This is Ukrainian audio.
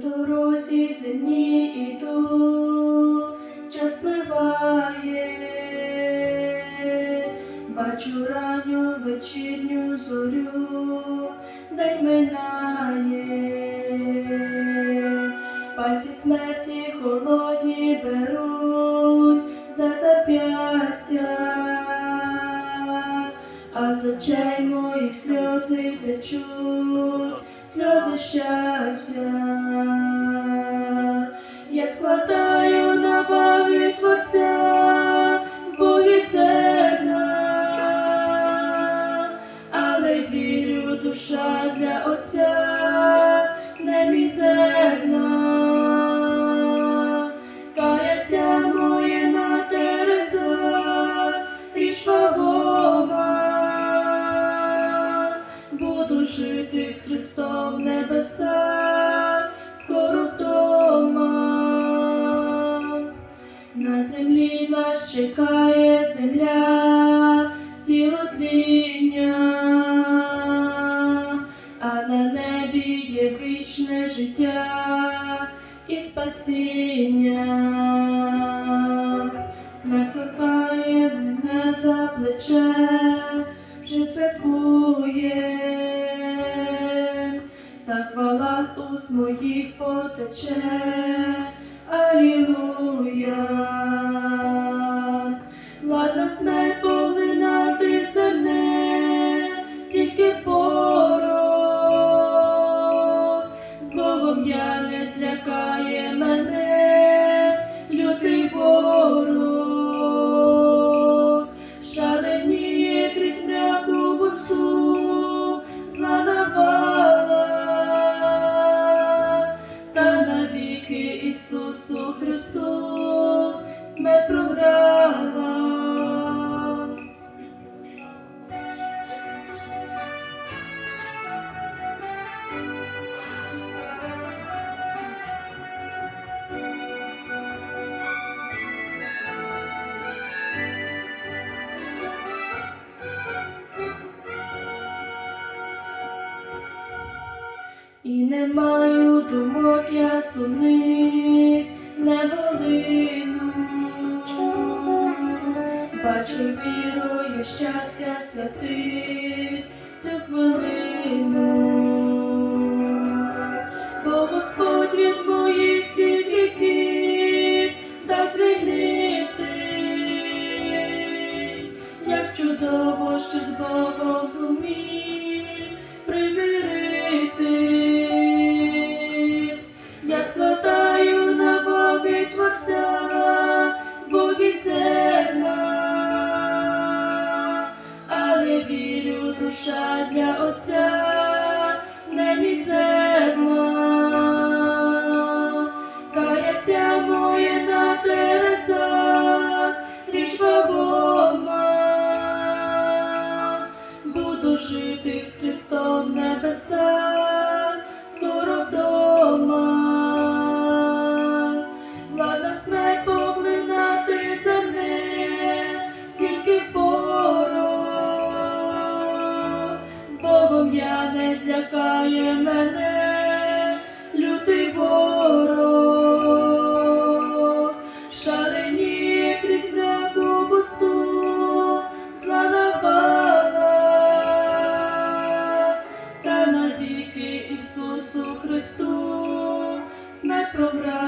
дорозі земні іду, час пливає, бачу ранню вечірню зорю, день минає, пальці смерті холодні беруть за зап'ястя, а з очей моїх сльози течуть, сльози щастя. Чекає земля, тіло а на небі є вічне життя і спасіння. Смерть торкає мене за плече, вже святкує, та хвала з уст моїх потече. Алілуя, Богом я не злякає мене, лютий ворог, шаленіє крізь мряку пусту, зла навала, та навіки Ісусу І не маю думок я сумних, не волину. Бачу вірою щастя святих цю хвилину. Бо Господь від моїх всіх гріхів дасть звільнитись, як чудово, що з Богом зумів примиритись. Душа для Отця не мізерна. Каяття моє на Тереса, річ Бога, Буду жити з Христом в Не злякає мене, лютий ворог. Шаленіє крізь мряку пусту, зла навала, та навіки Ісусу Христу смерть програла.